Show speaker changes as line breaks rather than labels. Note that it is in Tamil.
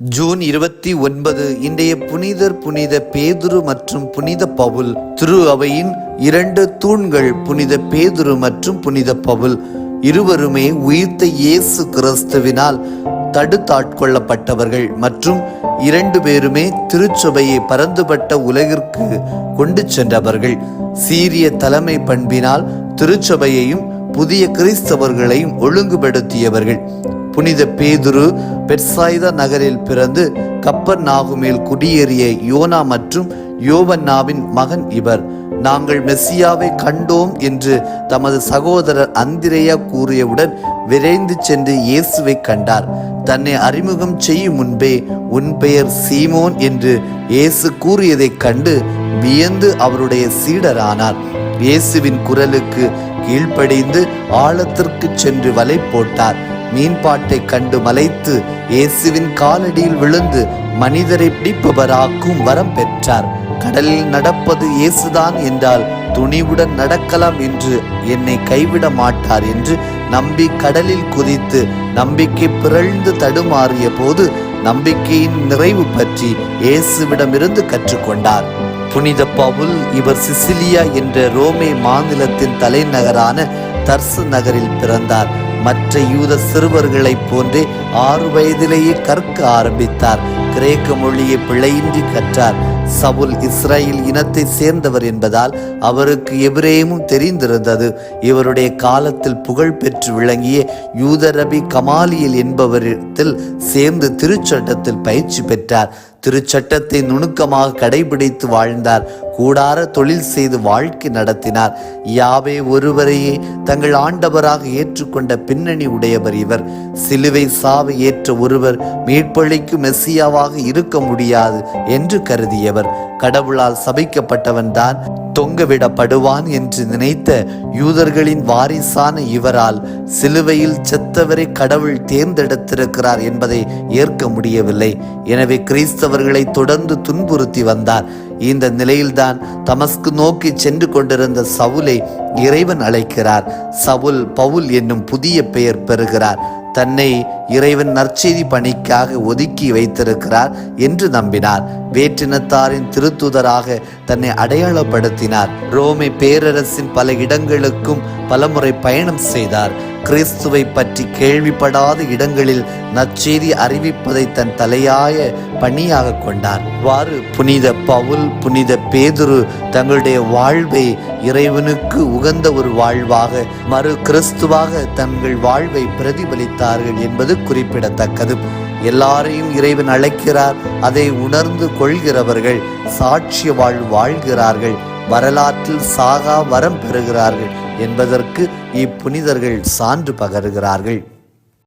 ஜூன் இருபத்தி ஒன்பது இன்றைய புனிதர் புனித பேதுரு மற்றும் புனித பவுல். திரு அவையின் இரண்டு தூண்கள் புனித பேதுரு மற்றும் புனித பவுல். இருவருமே உயிர்த்த இயேசு கிறிஸ்துவினால் தடுத்தாட்கொள்ளப்பட்டவர்கள் மற்றும் இரண்டு பேருமே திருச்சபையை பரந்துபட்ட உலகிற்கு கொண்டு சென்றவர்கள். சீரிய தலைமை பண்பினால் திருச்சபையையும் புதிய கிறிஸ்தவர்களையும் ஒழுங்குபடுத்தியவர்கள். புனித பேதுரு பெட்சாய்தா நகரில் பிறந்து கப்பர் நாகுமேல் குடியேறிய யோனா மற்றும் யோவன்னாவின் மகன் இவர். நாங்கள் மெஸ்ஸியாவை கண்டோம் என்று தமது சகோதரர் அந்திரேயா கூறியவுடன் விரைந்து சென்று இயேசுவை கண்டார். தன்னை அறிமுகம் செய்யும் முன்பே உன் பெயர் சீமோன் என்று இயேசு கூறியதைக் கண்டு வியந்து அவருடைய சீடரானார். இயேசுவின் குரலுக்கு கீழ்ப்படிந்து ஆழத்திற்கு சென்று வலை போட்டார். மீன்பாட்டை கண்டு மலைத்து இயேசுவின் காலடியில் விழுந்து மனிதரை பிடிப்பவராக்கும் வரம் பெற்றார். கடலில் நடப்பது இயேசுதான் என்றால் துணிவுடன் நடக்கலாம் என்று என்னை கைவிட மாட்டார் என்று நம்பி கடலில் குதித்து நம்பிக்கை பிறழ்ந்து தடுமாறிய போது நம்பிக்கையின் நிறைவு பற்றி இயேசுவிடமிருந்து கற்றுக்கொண்டார். புனித பவுல் இவர் சிசிலியா என்ற ரோமே மாநிலத்தின் தலைநகரான தர்சு நகரில் பிறந்தார். மற்ற யூத சிறுவர்களைப் போன்றே ஆறு வயதிலேயே கற்க ஆரம்பித்தார். கிரேக்க மொழியை பிழையின்றி கற்றார். சவுல் இஸ்ரேல் இனத்தை சேர்ந்தவர் என்பதால் அவருக்கு எபிரேமும் தெரிந்திருந்தது. இவருடைய காலத்தில் புகழ் பெற்று விளங்கிய யூதரபி கமாலியல் என்பவரிடத்தில் சேர்ந்து திருச்சட்டத்தில் பயிற்சி பெற்றார். திருச்சட்டத்தை நுணுக்கமாக கடைபிடித்து வாழ்ந்தார். கூடார தொழில் செய்து வாழ்க்கை நடத்தினார். யாவே ஒருவரையே தங்கள் ஆண்டவராக ஏற்றுக்கொண்ட பின்னணி உடையவர் இவர். சிலுவை சாவை ஏற்ற ஒருவர் மீட்பளிக்கு மெஸ்ஸியாவாக இருக்க முடியாது என்று கருதியவர். கடவுளால் சபிக்கப்பட்டவன் தான் தொங்கவிடப்படுவான் என்று நினைத்த யூதர்களின் வாரிசான இவரால் சிலுவையில் செத்தவரை கடவுள் தேர்ந்தெடுத்திருக்கிறார் என்பதை ஏற்க முடியவில்லை. எனவே கிறிஸ்தவர்களை தொடர்ந்து துன்புறுத்தி வந்தார். இந்த நிலையில்தான் தமஸ்கு நோக்கி சென்று கொண்டிருந்த சவுலை இறைவன் அழைக்கிறார். சவுல் பவுல் என்னும் புதிய பெயர் பெறுகிறார். தன்னை இறைவன் நற்செய்தி பணிக்காக ஒதுக்கி வைத்திருக்கிறார் என்று நம்பினார். வேற்றினத்தாரின் திருத்துதராக தன்னை அடையாளப்படுத்தினார். ரோமை பேரரசின் பல இடங்களுக்கும் பலமுறை பயணம் செய்தார். கிறிஸ்துவை பற்றி கேள்விப்படாத இடங்களில் நற்செய்தி அறிவிப்பதை தன் தலையாய பணியாக கொண்டார். வாறு புனித பவுல் புனித பேதுரு தங்களுடைய வாழ்வை இறைவனுக்கு உகந்த ஒரு வாழ்வாக மறு கிறிஸ்துவாக தங்கள் வாழ்வை பிரதிபலித்தார்கள் என்பது குறிப்பிடத்தக்கது. எல்லாரையும் இறைவன் அழைக்கிறார் அதை உணர்ந்து கொள்கிறவர்கள் சாட்சிய வாழ் வாழ்கிறார்கள் வரலாற்றில் சாகா வரம் பெறுகிறார்கள் என்பதற்கு இப்புனிதர்கள் சான்று பகருகிறார்கள்.